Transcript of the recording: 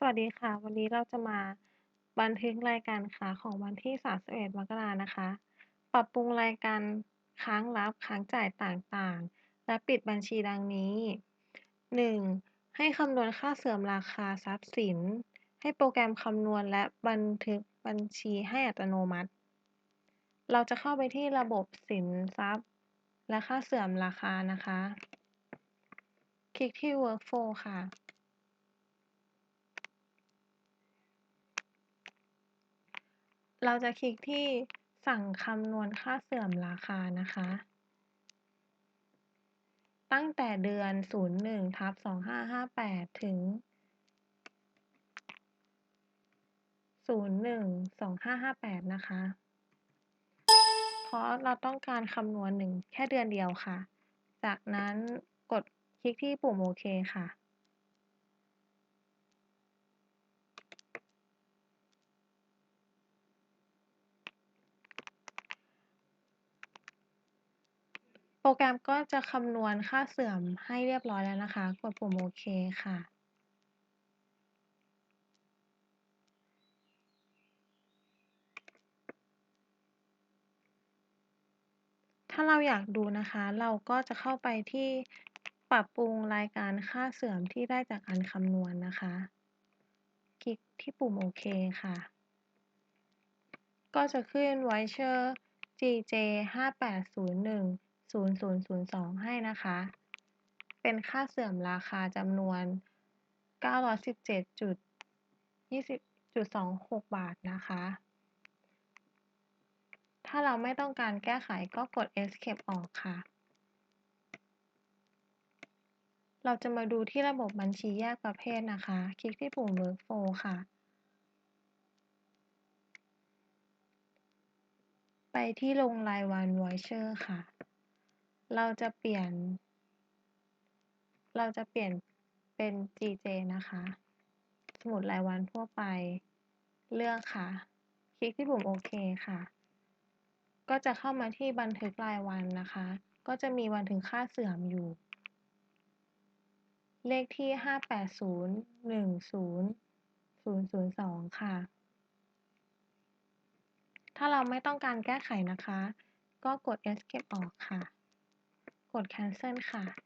สวัสดีค่ะ วันนี้เราจะมาบันทึกรายการค้าของวันที่ 31 มกรานะคะ ปรับปรุงรายการค้างรับค้างจ่ายต่างๆ และปิดบัญชีดังนี้ 1. ให้คำนวณค่าเสื่อมราคาทรัพย์สิน ให้โปรแกรมคำนวณและบันทึกบัญชีให้อัตโนมัติ เราจะเข้าไปที่ระบบสินทรัพย์ และค่าเสื่อมราคานะคะ คลิกที่ Workflow ค่ะ เราจะคลิกที่สั่งคำนวณค่าเสื่อมราคานะคะ ตั้งแต่เดือน 01ทับ2558 ถึง 01/2558 นะคะ เพราะเราต้องการคำนวณ1แค่เดือนเดียวค่ะ จากนั้นกดคลิกที่ปุ่มโอเคค่ะ โปรแกรมก็จะคำนวณค่าเสื่อมให้เรียบร้อยแล้วนะคะ กดปุ่มโอเคค่ะ ถ้าเราอยากดูนะคะ เราก็จะเข้าไปที่ปรับปรุงรายการค่าเสื่อมที่ได้จากการคำนวณนะคะ คลิกที่ปุ่มโอเคค่ะ ก็จะขึ้น Voucher GJ 0.0002 ให้นะคะ เป็นค่าเสื่อมราคาจำนวน 917.20.26 บาทนะคะ ถ้าเราไม่ต้องการแก้ไขก็กด Escape ออกค่ะ เราจะมาดูที่ระบบบัญชีแยกประเภทนะคะ คลิกที่ปุ่ม Workflow ค่ะไปที่ลงรายวัน Voucher ค่ะ เราจะเปลี่ยน เราจะเปลี่ยนเป็น GJ นะคะ สมุดรายวันทั่วไป เลือกค่ะ คลิกที่ปุ่มโอเคค่ะ ก็จะเข้ามาที่บันทึกรายวันนะคะ ก็จะมีบันทึกค่าเสื่อมอยู่ เลขที่ 58010002 ค่ะ ถ้าเราไม่ต้องการแก้ไขนะคะ ก็กด Escape ออกค่ะ ดแคนเซิลค่ะ